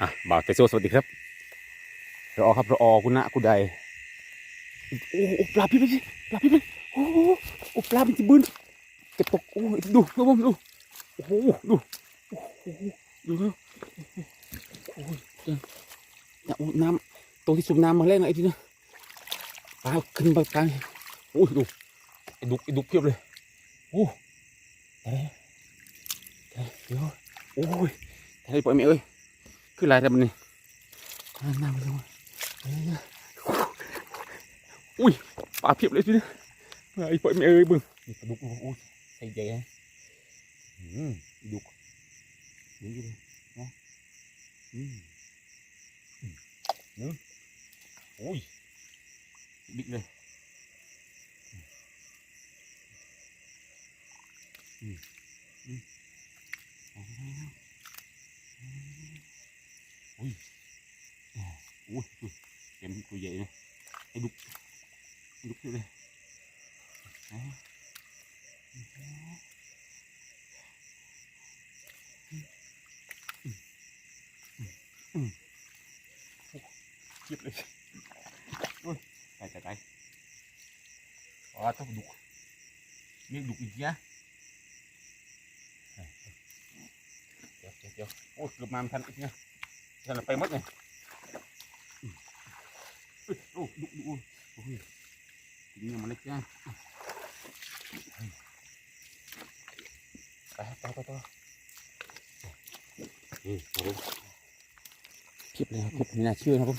อะบ่าวเตโซสวัสดีครับรอครับรอคุณนะคุณใดโอ้โหปลาพี่ไปสิปลาพี่ไปโอ้โหโอ้ปลาเป็นจีบืนเก็บตกโอ้ดูดูผมดูโอ้โหดูโอ้โหดูดูโอ้ยเดี๋ยน้ำตรงที่สูบน้ำมาแรงไอ้ทีนะปลาขึ้นไปกลางโอ้ยดูไอ้ดุกไอ้ดุกเพียบเลยโอ้เดี๋ยเดี๋ยวโอ้ยเฮ้ยปล่อยแม่เอ้ย คืออะไรแต่มันนี่น้ำน้ำไปเลยอุ้ยปลาเพียบเลยทีนี้ไอ้ปล่อยแม่เอ้ยบึ้งนี่ปลาดุกโอ้ยใส่ใหญ่ฮะอืมดุกนี่เลยนะอืมอืมนึงโอ้ยบิ๊กเลย อุ้ยอุ้ยเต็มตัวใหญ่เลยไอ้ดุกไอ้ดุกเยอะเลยอ่าอืมเทียบเลยโอ้ยตายตายตายอ๋อต้องดุกนี่ดุกอีกนะเดี๋ยวเดี๋ยวเดี๋ยวโอ้ยเกือบมาไม่ทันอีกนะ ฉันไปหมดเลย กินยังมันเล็กจ้าไปไปไปไปนี่ครับผมเพียบเลยครับผมไม่น่าเชื่อนะครับผม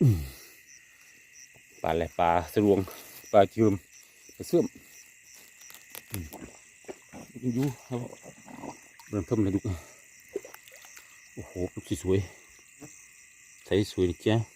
อืมปลาอะไรปลาสรวงปลาจืมปลาเสื่อมอืมอยู่ครับผมเริ่มเพิ่มเลยดุโอ้โหลูกสวยๆใส่สวยนะจ๊ะอืมจ๊ะหยุดจ๊ะจ๊ะจ๊ะจ๊ะจ๊ะอย่า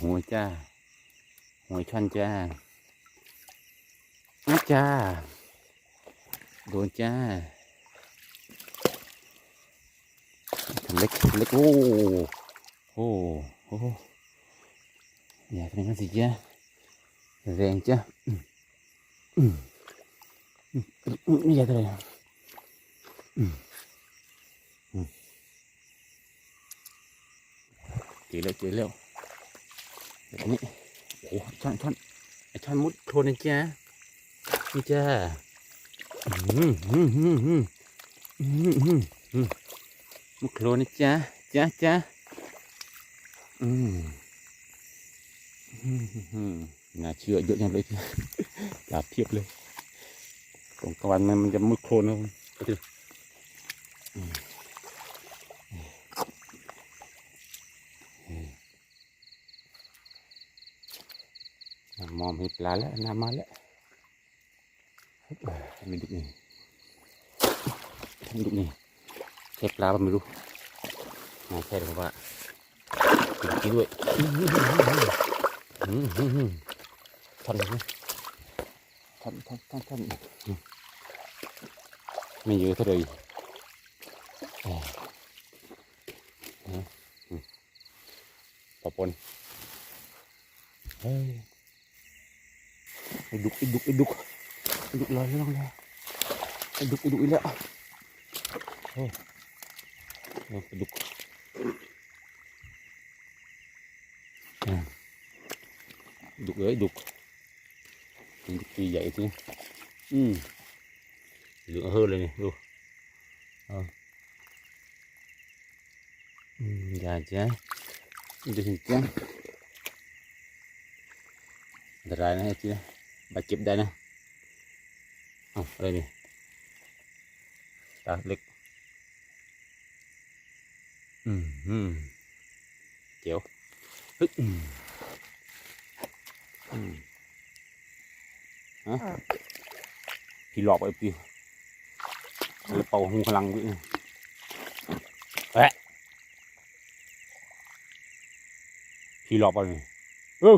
หัวจ้าหัวช่อนจ้าอาจ้าโดนจ้าทำเล็กทำเล็กโอ้โอ้โอ้อย่าทำอย่างนั้นสิจ้าแรงจ้าอืมอืมอืมอืมไม่อยากเลยอืม เจอแล้วเจ อแล้วแบบนี้โอ้โหช่อนช่อนไอช่อนมุดโคลนนะจ๊ะนี่จ้าอืมอืมอืมอืมอืมอืมอืมมุดโคลนนะจ๊ะจ้าจ้าอืมอืมอืมน่าเชื่อเยอะจังเลยจ้ะปลาเพียบเลยตรงกลางวันมันมันจะมุดโคลนนะผมก็จะอืม มองเห็นปลาแล้วน้ำมาแล้วไม่ดุนี่ไม่ดุนี่ใช่ปลาป่ะไม่รู้ไม่ใช่หรอกว่ากินด้วยอืมอืมอืมท่อนเลยนะท่อนท่อนท่อนท่อนไม่เยอะเท่าไหร่เอ้ยอืมอืมปะปนเฮ้ย Iduk, iduk, iduk. Iduk lalo lang na. Iduk, iduk, ila. Oh. Oh, iduk. Iduk, ya, iduk. Iduk tiga itu. Hmm. Iduk hơn lên này. Iduk. Oh. Hmm, gajah. Iduk, iduk. Derai na ito ya. มาดเจ็บได้นะอาอะไรนี่ตาเล็ก อืมอืมเจียวฮึอืมอืมฮะพี่หลอกไปพี่เป่าหูพลังวิ่งเอ๊ะพี่หลอกไปเออ